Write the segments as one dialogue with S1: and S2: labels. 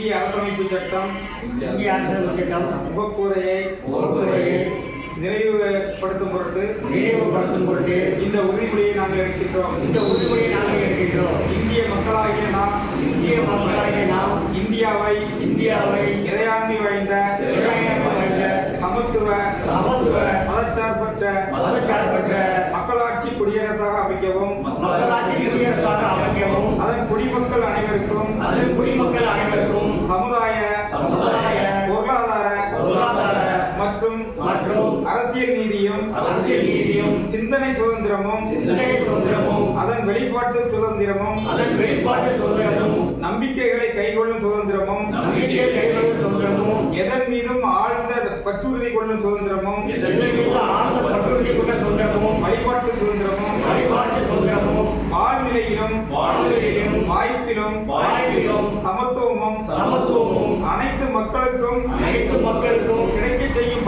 S1: இந்திய அரசமைப்பு சட்டம்
S2: இந்திய அரசியல் சட்டம்
S1: முகக்கூரையை
S2: பொறுப்புரையை
S1: நினைவுபடுத்தும் பொருட்டு
S2: நினைவுபடுத்தும் பொருட்டு
S1: இந்த உறுதிமொழியை நாங்கள் எடுக்கின்றோம்.
S2: இந்த உறுதிமொழியை நாங்கள் எடுக்கின்றோம்.
S1: இந்திய மக்களாகிய நாம்
S2: இந்திய மக்களாகிய நாம்
S1: இந்தியாவை
S2: இந்தியாவை
S1: இறையாண்மை வாய்ந்த
S2: இறையாண்மை வாய்ந்த
S1: சமத்துவ
S2: சமத்துவ
S1: மதச்சார்பற்ற
S2: மதச்சார்பற்ற
S1: மக்களாட்சி குடியரசாக அமைக்கவும்.
S2: மக்களாட்சி குடியரசாக அமைக்கவும்.
S1: அதன் குடிமக்கள் அனைவருக்கும்
S2: அதன் குடிமக்கள்
S1: அரசியல் நீதியும்
S2: அரசியல் நீதியும்
S1: சிந்தனை சுதந்திரமும்
S2: சிந்தனை சுதந்திரமும்
S1: அதன் வெளிப்பாட்டு சுதந்திரமும்
S2: அதன் வெளிப்பாட்டு சுதந்திரமும்
S1: நம்பிக்கைகளை கைக்கொள்ளும் சுதந்திரமும்
S2: நம்பிக்கை கைவரும் சுதந்திரமும்
S1: எதன் மீதும் ஆழ்ந்த பற்றுறுதி கொள்ளும் சுதந்திரமும்
S2: இதன் மீது ஆழ்ந்த பற்றுறுதி கொண்ட சுதந்திரமும்
S1: வழிபாட்டு சுதந்திரமும்
S2: வழிபாட்டு சுதந்திரமும்
S1: வாழ்நிலையிலும்
S2: வாழ்விலும்
S1: வாய்ப்பிலும்
S2: வாய்ப்பிலும்
S1: சமத்துவமும்
S2: சமத்துவமும்
S1: அனைத்து மக்களுக்கும்
S2: அனைத்து மக்களுக்கும்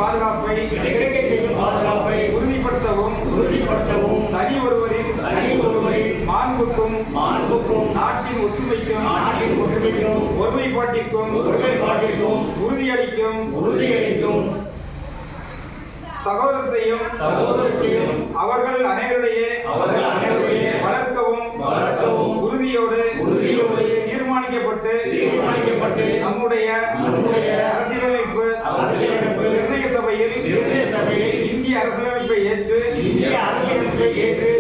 S1: பாதுகாப்பை
S2: கிடைக்க செய்யும் பாதுகாப்பை
S1: உறுதிப்படுத்தவும்
S2: உறுதிப்படுத்தவும்
S1: தனி ஒருவரின்
S2: தனி ஒருவரின்
S1: மாண்புக்கும்
S2: மாண்புக்கும்
S1: நாட்டின் ஒற்றுமைக்கும்
S2: நாட்டின் ஒற்றுமைக்கும்
S1: ஒருமைப்பாட்டிற்கும்
S2: ஒருமைப்பாட்டிற்கும்
S1: உறுதியளிக்கும்
S2: உறுதியளிக்கும்
S1: சகோதரத்தையும்
S2: சகோதரத்தையும்
S1: அவர்கள் அனைவரிடையே
S2: அவர்கள் அனைவருடைய
S1: வளர்க்கவும்
S2: வளர்க்கவும்
S1: உறுதியோடு
S2: உறுதியோடு
S1: தீர்மானிக்கப்பட்டு
S2: தீர்மானிக்கப்பட்டு
S1: நம்முடைய
S2: நம்முடைய yang.